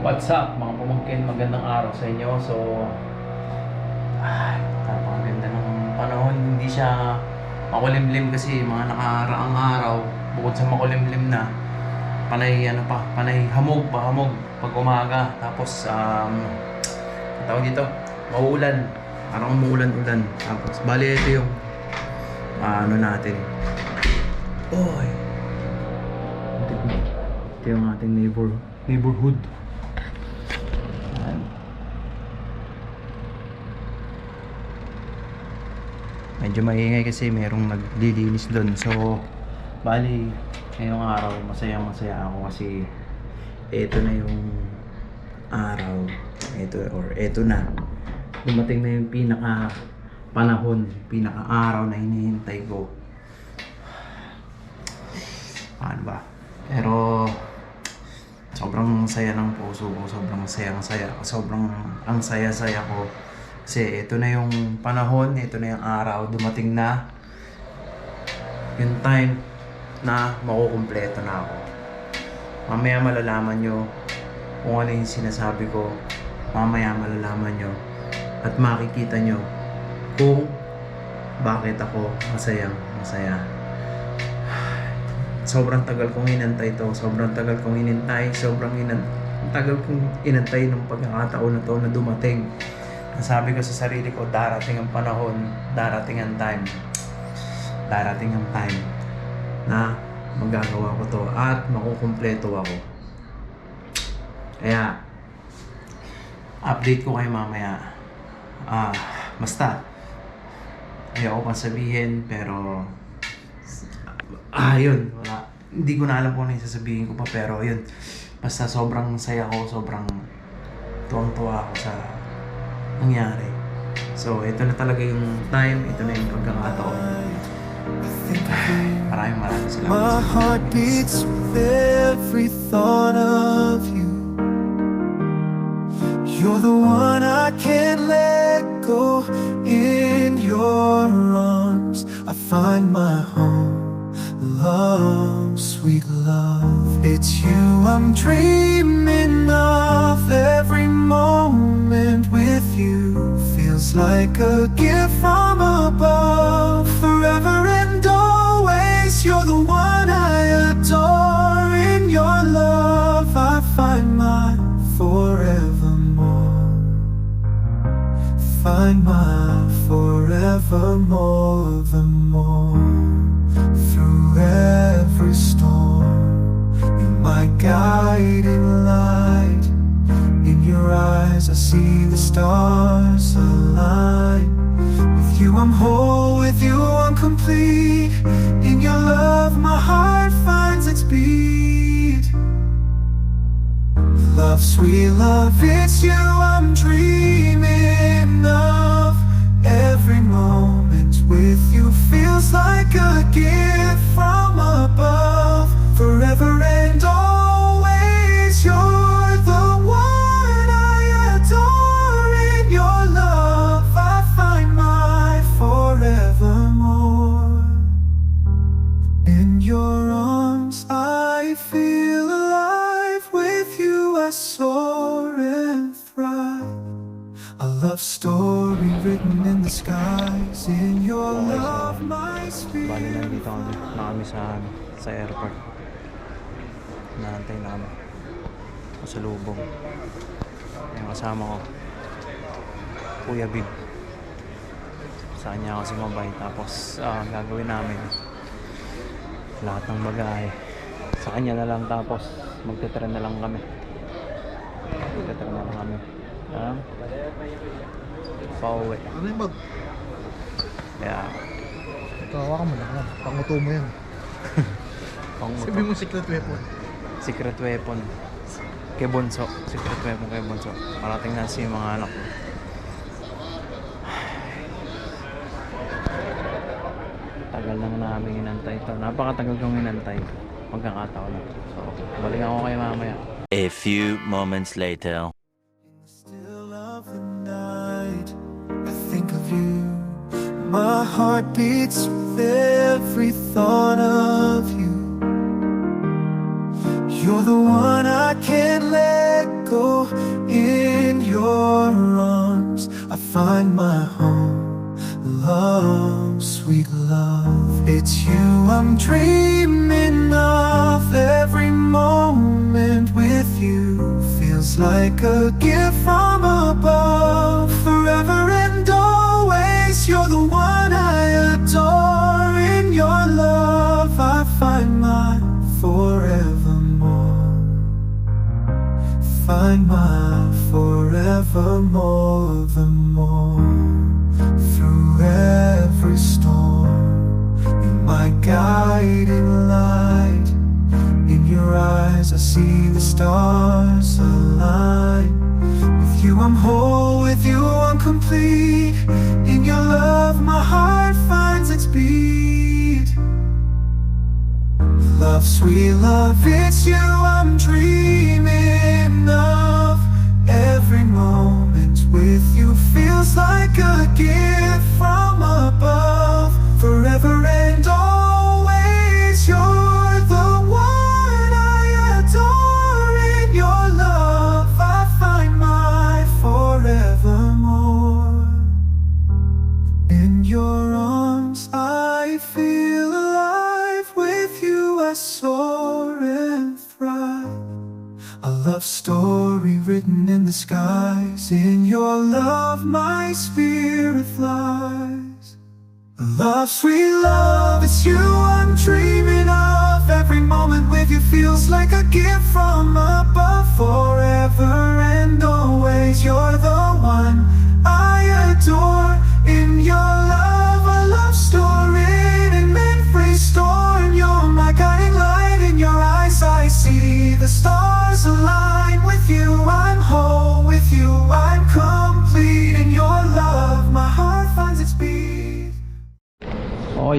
What's up mga pamangkin? Magandang araw sa inyo. So, ay, napakaganda ng panahon. Hindi siya makulimlim kasi mga nakaraang araw, bukod sa makulimlim na, panay ano pa, panay hamog pa, hamog pag umaga. Tapos, um, tawag dito, mauulan. Parang umuulan-ulan. Tapos, bali ito yung ano natin. Oy! Ito yung ating neighbor, neighborhood. Ayan. Medyo maingay kasi merong naglilinis doon. So, bali, ngayong araw, masayang masaya ako kasi eto na yung araw. Eto, or eto na. Dumating na yung pinaka panahon, pinaka araw na hinihintay ko. Paano ba? Pero, sobrang saya ng puso ko, sobrang sayang saya, sobrang ang saya-saya ko. Kasi ito na yung panahon, ito na yung araw, dumating na yung time na makukumpleto na ako. Mamaya malalaman nyo kung ano yung sinasabi ko. Mamaya malalaman nyo at makikita nyo kung bakit ako masayang masaya sobrang tagal kong inantay to, sobrang tagal kong inintay, sobrang inan tagal kong inantay ng pagkakataon na to na dumating. Nasabi ko sa sarili ko, darating ang panahon, darating ang time, darating ang time na magagawa ko to at makukumpleto ako. Kaya, update ko kayo mamaya. Ah, basta, ayoko pang sabihin, pero Ah, yun. Wala. Hindi ko na alam kung ano yung sasabihin ko pa, pero yun. Basta sobrang saya ko, sobrang tuwang-tuwa ako sa nangyari. So, ito na talaga yung time, ito na yung pagkakataon. Maraming maraming salamat. My heart beats with every thought of you. You're the one I can't let go. In your arms, I find my home. Love, sweet love. It's you I'm dreaming of. Every moment feels like a gift from above. Forever and always, you're the one I adore. In your love, I find my forevermore. Find my forevermore, stars align. With you, I'm whole. With you, I'm complete. In your love, my heart finds its beat. Love, sweet love, it's you I'm dreaming of. Every moment with you feels like a gift sa airport. Naantay na kami. Sa lubong. Yung kasama ko. Kuya Big. Sa kanya ako sumabay. Tapos ah, gagawin namin lahat ng bagay. Sa kanya na lang tapos magte-tren na lang kami. Magte-tren na lang kami. Ah, pauwi. Ano yung bag? Kaya, Kawa ka mo lang. Panguto mo yan. pang Sabi mo secret weapon. Secret weapon. Kay Bonso. Secret weapon kay Bonso. Parating na si mga anak ko. Tagal lang namin inantay ito. Napakatagal kong inantay. Magkakataon na. So, balik ako kayo mamaya. A few moments later. Still of the night, I think of you. My heart beats with every thought of you. You're the one I can't let go. In your arms, I find my home. Love, sweet love, it's you I'm dreaming of. Every moment with you feels like a gift from above. Forevermore, the more through every storm. My guiding light. In your eyes, I see the stars align. With you, I'm whole. With you, I'm complete. In your love, my heart finds its beat. Love, sweet love, skies. In your love, my spirit flies. Love, sweet love, it's you I'm dreaming of. Every moment with you feels like a gift from above.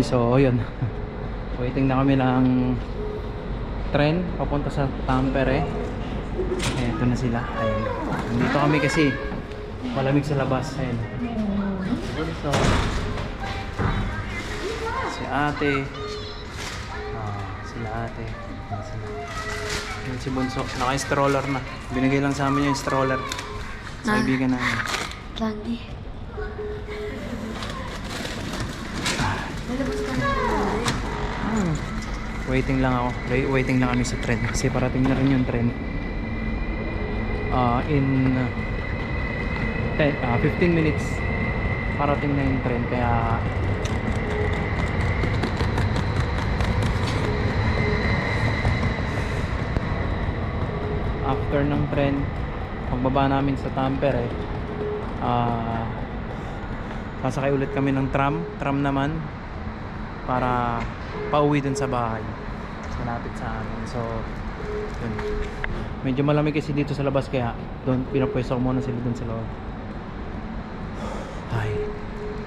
Okay, so yun. Waiting na kami ng tren papunta sa Tampere. Eto na sila. Ayun. Nandito kami kasi malamig sa labas. Ayun. So, si ate. Ah, sila ate. Yun si Bunso. Naka-stroller na. Binigay lang sa amin yung stroller. Sa Ah. kaibigan namin. Lagi. Waiting lang ako. Wai- Waiting lang kami sa tren kasi parating na rin yung tren. Ah, in uh, 10, ah, 15 minutes parating na yung tren kaya after ng tren pagbaba namin sa Tampere ah sasakay ulit kami ng tram tram naman para pauwi dun sa bahay. Malapit sa amin. So yun. Medyo malamig kasi dito sa labas kaya doon pinapwesto ko muna sila dun sa loob. Ay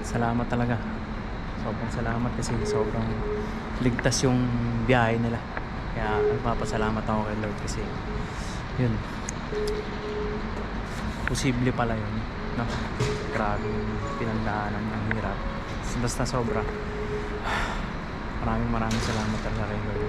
salamat talaga. Sobrang salamat kasi sobrang ligtas yung biyahe nila. Kaya nagpapasalamat ako kay Lord kasi yun. Posible pala yun no? grabe yung pinagdaanan ng hirap. Basta sobra maraming maraming salamat talaga kay Lord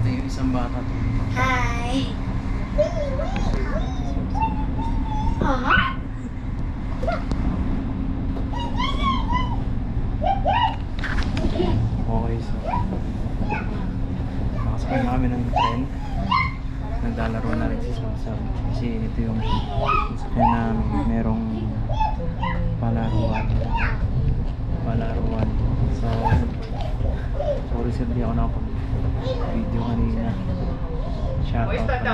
Ito yung isang bata to. Hi. Ah? Okay, so nakasakay na kami ng tren. Naglalaro na rin si Sasab. Kasi ito yung sasakyan namin. Merong palaruan. Palaruan. So, sorry sir, di ako nakapag-video kanina. Shoutout pala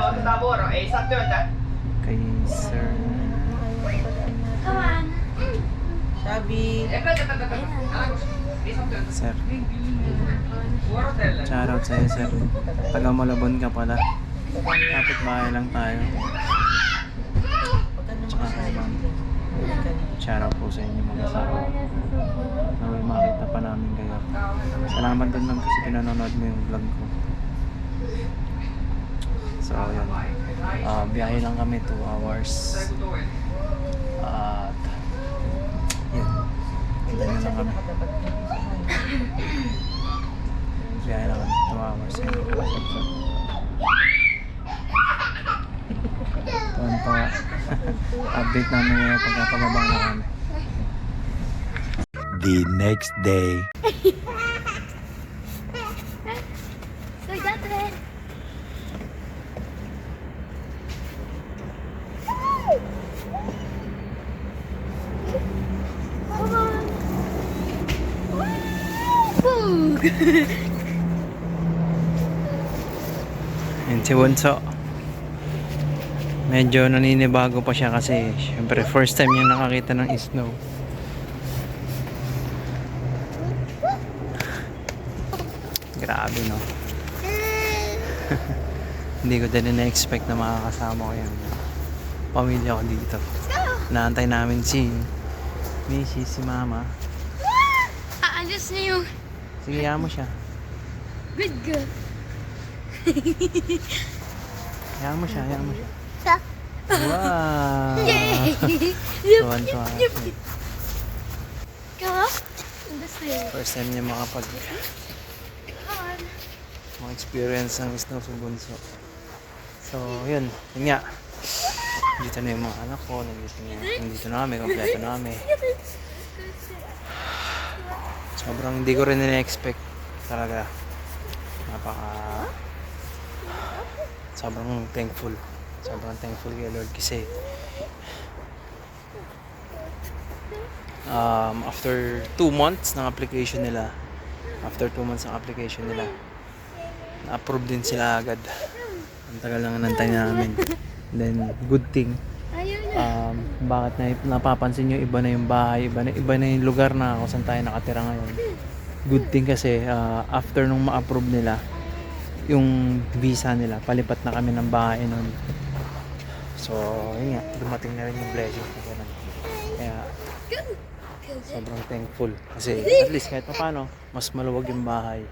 sa kay Sir Come on. Sir. Shoutout sa'yo, sir. Taga Malabon ka pala. Kapit bahay lang tayo. Tsaka kay ma'am. Shoutout po sa inyo mga asawa. Naway makita pa namin kayo. Salamat din ma'am kasi pinanonood mo yung vlog ko. So, yun. Ah, biyahe lang kami 2 hours. At, yun. Ganyan lang kami. Biyahe lang kami 2 Tuwan pa. Update namin ngayon pagkapababa na kami. The next day. So, dati. Come on. Boog. Yun si Bunso. Medyo naninibago pa siya kasi syempre first time niya nakakita ng snow. Grabe no. Hindi ko din na-expect na makakasama ko yung pamilya ko dito. Naantay namin si Missy, si Mama. Aalis na yung Sige, mo siya. good girl. Hayaan mo siya, hayaan mo siya. Wow! Na yun. First time niya makapag Come on. mga-experience ng snow sa bunso. So, yun. Yun nga. Dito na yung mga anak ko. Nandito na, nandito na kami. Kompleto na kami. Sobrang hindi ko rin na-expect talaga. Napaka sobrang thankful. Sobrang thankful kay Lord kasi um, after 2 months ng application nila after 2 months ng application nila na-approve din sila agad. Ang tagal lang nantay namin. Then good thing. Um, bakit na napapansin nyo iba na yung bahay iba na, iba na yung lugar na kung saan tayo nakatira ngayon. Good thing kasi uh, after nung ma-approve nila yung visa nila. Palipat na kami ng bahay nun. So yun nga dumating na rin yung blessing na ganun. Kaya sobrang thankful. Kasi at least kahit pa paano mas maluwag yung bahay.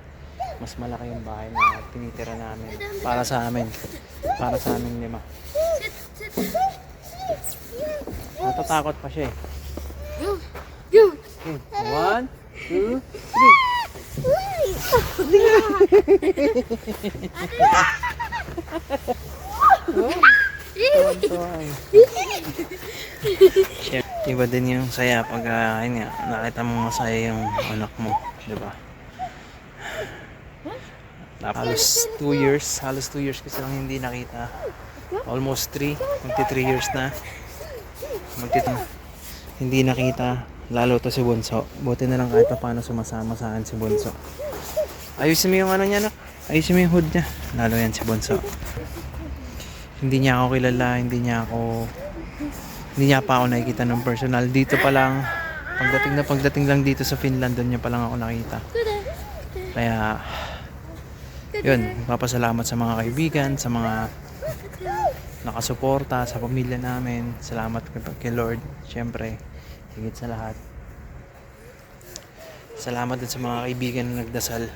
Mas malaki yung bahay na tinitira namin para sa amin. Para sa amin lima. Natatakot pa siya eh. Okay. one two three Iba din yung saya pag uh, nga, nakita mo masaya yung anak mo, di ba? Halos 2 years, halos 2 years kasi lang hindi nakita. Almost 3, magti 3 years na. Magti hindi nakita, lalo to si Bunso. Buti na lang kahit pa paano sumasama sa akin si Bunso. Ayusin mo yung ano niya, nak. Ayusin mo yung hood niya. Lalo yan si Bunso. Hindi niya ako kilala, hindi niya ako hindi niya pa ako nakikita ng personal. Dito pa lang, pagdating na pagdating lang dito sa Finland, doon niya pa lang ako nakita. Kaya, yun, papasalamat sa mga kaibigan, sa mga nakasuporta, sa pamilya namin. Salamat kay, Lord, syempre, higit sa lahat. Salamat din sa mga kaibigan na nagdasal.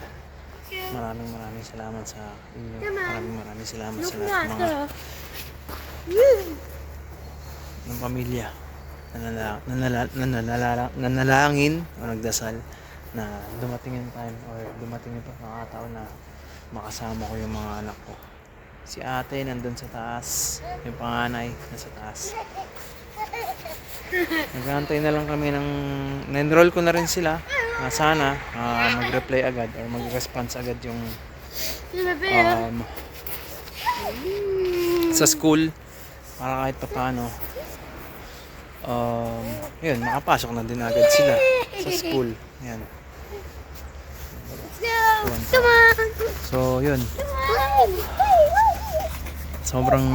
Maraming maraming salamat sa inyo. Maraming maraming salamat sa lahat ng mga ng pamilya nanala, nanalangin o nagdasal na dumating yung time or dumating yung pagkakataon na makasama ko yung mga anak ko. Si ate nandun sa taas, yung panganay nasa taas. Nagantay na lang kami ng na-enroll ko na rin sila na sana ah, mag-reply agad or mag-response agad yung um, sa school para kahit pa paano um, yun, makapasok na din agad sila sa school. Yan. Come on. So, yun. Sobrang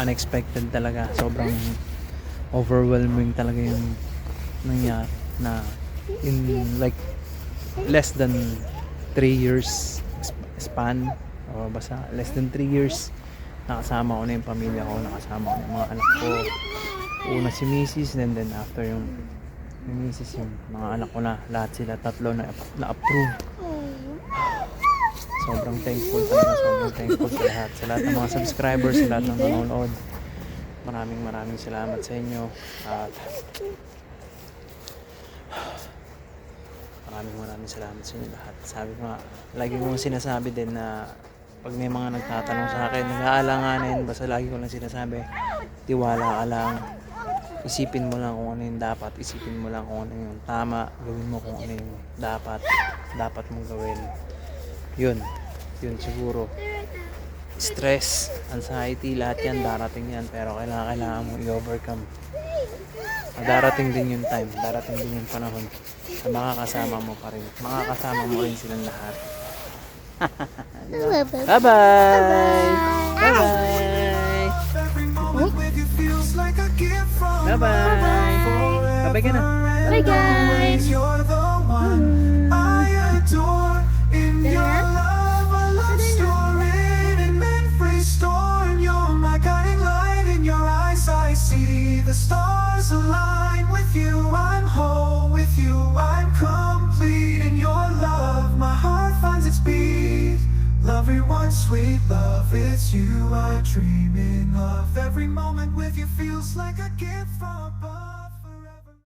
unexpected talaga. Sobrang overwhelming talaga yung nangyari na in like less than 3 years sp- span o basta less than 3 years nakasama ko na yung pamilya ko nakasama ko na yung mga anak ko una si Mrs. and then after yung yung Mrs. yung mga anak ko na lahat sila tatlo na na-approve Sobrang thankful talaga, sobrang thankful sa lahat. Sa lahat ng mga subscribers, sa lahat ng nanonood. Maraming maraming salamat sa inyo. At maraming maraming salamat sa inyo lahat. Sabi ko nga, lagi kong sinasabi din na pag may mga nagtatanong sa akin, nag-aalanganin, basta lagi ko lang sinasabi, tiwala ka lang, isipin mo lang kung ano yung dapat, isipin mo lang kung ano yung tama, gawin mo kung ano yung dapat, dapat mong gawin. Yun, yun siguro. Stress, anxiety, lahat yan, darating yan, pero kailangan, kailangan mo i-overcome. Darating din yung time, darating din yung panahon na makakasama mo pa rin. Makakasama mo rin silang lahat. Bye-bye! Bye-bye! From Bye-bye! Bye-bye ka na. Bye, guys. Everyone, sweet love. It's you I'm dreaming of. Every moment with you feels like a gift from above.